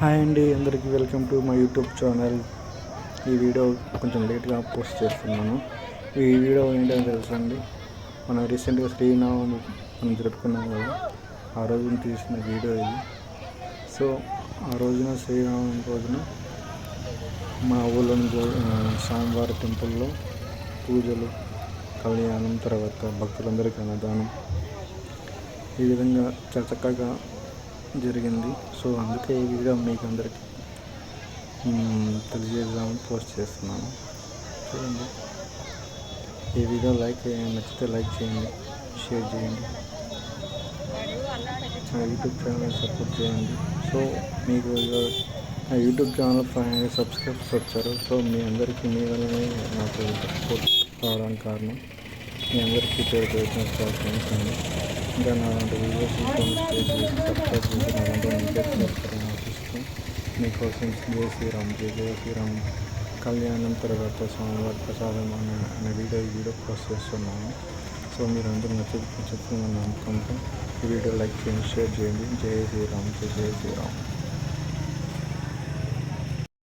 Hi అండి అందరికీ welcome to my YouTube channel. ఈ వీడియో కొంచెం లేట్గా పోస్ట్ చేస్తున్నాను. ఈ వీడియో ఏంటో తెలుసండి మనం రీసెంట్గా శ్రీరామనవమి మనం జరుపుకున్నాం కదా ఆ రోజున తీసిన వీడియో ఇది. సో ఆ రోజున శ్రీరామనవమి రోజున మా ఊళ్ళోని స్వామివారి టెంపుల్లో పూజలు కళ్యాణం తర్వాత భక్తులందరికీ అన్నదానం. ఈ విధంగా చక్కగా జరిగింది. సో అందుకే ఈ వీడియో మీకు అందరికీ తెలియజేద్దామని పోస్ట్ చేస్తున్నాను. చూడండి. ఈ వీడియో లైక్ నచ్చితే లైక్ చేయండి షేర్ చేయండి. నా యూట్యూబ్ ఛానల్ సపోర్ట్ చేయండి. సో మీకు నా YouTube channel five hundred subscribers వచ్చారు. సో మీ అందరికీ మీ వల్లనే నాకు సపోర్ట్ రావడానికి కారణం మీ అందరికీ పేరు పేరున థ్యాంక్స్ అండి ఇంకా నా అలాంటి వీడియోస్ సబ్స్క్రైబ్ మీకోసం జై శ్రీరామ్ జై జయ శ్రీరామ్ కళ్యాణం తర్వాత స్వామివారి ప్రసాదం అనే అనే వీడియో ఈ వీడియో పోస్ట్ చేస్తున్నాను సో మీరు అందరూ నచ్చి చెప్తుందని నమ్మకంతో ఈ వీడియో లైక్ చేయండి షేర్ చేయండి. జై శ్రీరామ్ జయ జయ శ్రీరామ్.